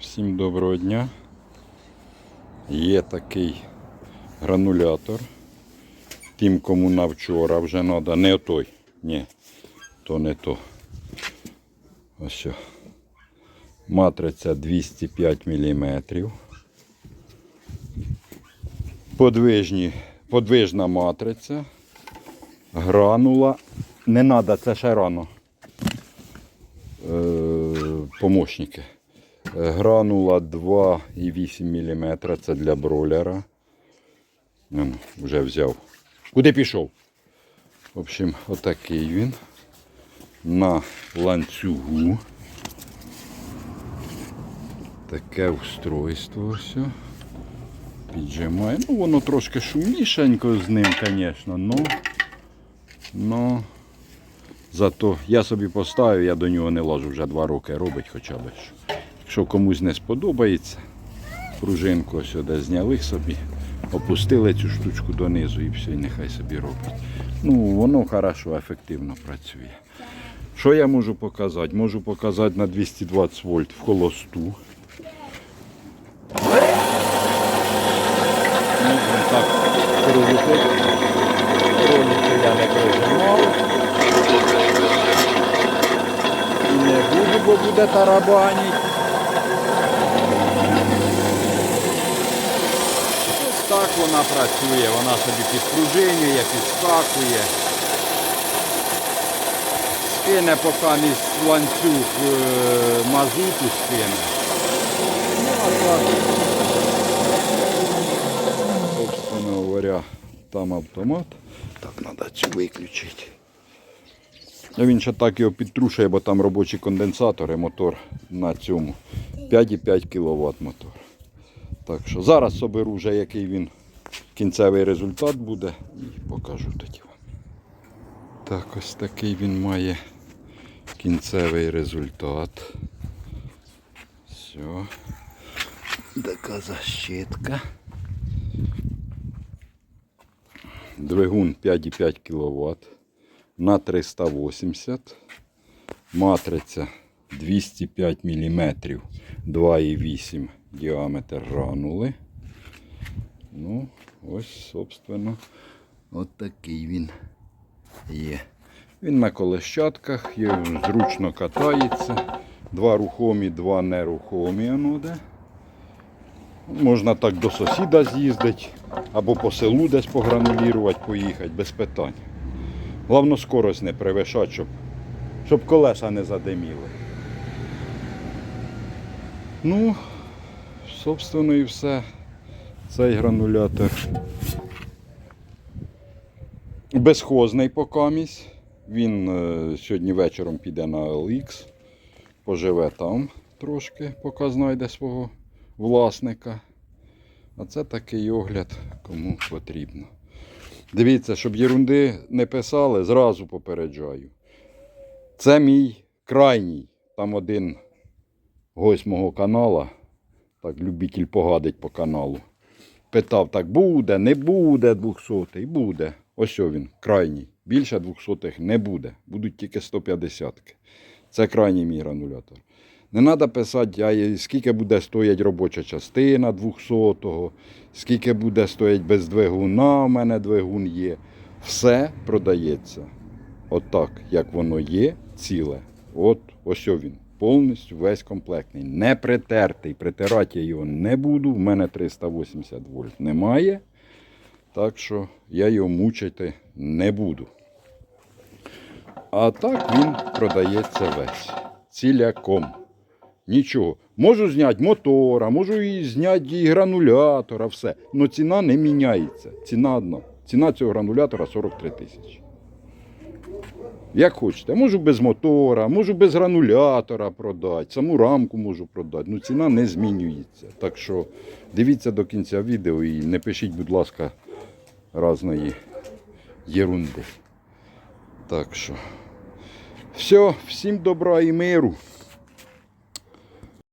Всім доброго дня. Є такий гранулятор. Тим, кому на вчора вже треба. Не той. Ні, то не то. Ось. що. Матриця 205 мм. Подвижні, подвижна матриця. Гранула. Не треба, це ще рано. Е, помощники. Гранула 2,8 мм. Це для бройлера. Ну, вже взяв. Куди пішов? В общем, отакий він. На ланцюгу. Таке устройство все. Піджимає. Ну, воно трошки шумнішенько з ним, звісно, но, но зато я собі поставив, я до нього не ложу вже два роки робить хоча б. Що. Якщо комусь не сподобається, пружинку сюди зняли собі, опустили цю штучку донизу і все, і нехай собі робить. Ну, воно хорошо, ефективно працює. Що я можу показати? Можу показати на 220 вольт в холосту. Можна так крутити. Ролики я не прижимав. І не буду, бо буде тарабанить. Ось так вона працює, вона собі підпружинює, підскакує. Скине поки місь ланцюг е, мазуту скине. Ну, собственно говоря, там автомат. Так, треба цю виключити. А Він ще так його підтрушує, бо там робочі конденсатори, мотор на цьому. 5,5 кВт мотор. Так що зараз соберу вже який він кінцевий результат буде і покажу тоді вам. Так, ось такий він має кінцевий результат. Все. Така защитка. Двигун 5,5 кВт на 380. Матриця 205 мм 2,8 діаметр гранули. Ну, ось, собственно, от такий він є. Він на колещатках, зручно катається. Два рухомі, два нерухомі аноде. Можна так до сусіда з'їздити, або по селу десь погранулірувати, поїхати, без питань. Головне, скорость не перевищати, щоб, щоб колеса не задиміли. Ну, собственно, і все. Цей гранулятор безхозний покамість. Він е, сьогодні вечором піде на LX, поживе там трошки, поки знайде свого власника. А це такий огляд, кому потрібно. Дивіться, щоб єрунди не писали, зразу попереджаю. Це мій крайній. Там один гость мого канала, так, любитель погадить по каналу. Питав, так буде, не буде 200 буде. Ось він, крайній. Більше 200 не буде. Будуть тільки 150 -ки. Це крайній мій гранулятор. Не треба писати, скільки буде стояти робоча частина 200-го, скільки буде стояти без двигуна, у мене двигун є. Все продається. Отак, як воно є, ціле. От ось він. Повністю весь комплектний. Не притертий. Притирати я його не буду. В мене 380 вольт немає. Так що я його мучити не буду. А так він продається весь. Ціляком. Нічого. Можу зняти мотора, можу і зняти і гранулятора, все. Але ціна не міняється. Ціна одна. Ціна цього гранулятора 43 тисячі. Як хочете, можу без мотора, можу без гранулятора продати, саму рамку можу продати. Ну ціна не змінюється. Так що дивіться до кінця відео і не пишіть, будь ласка, разної єрунди. Так що, все, всім добра і миру.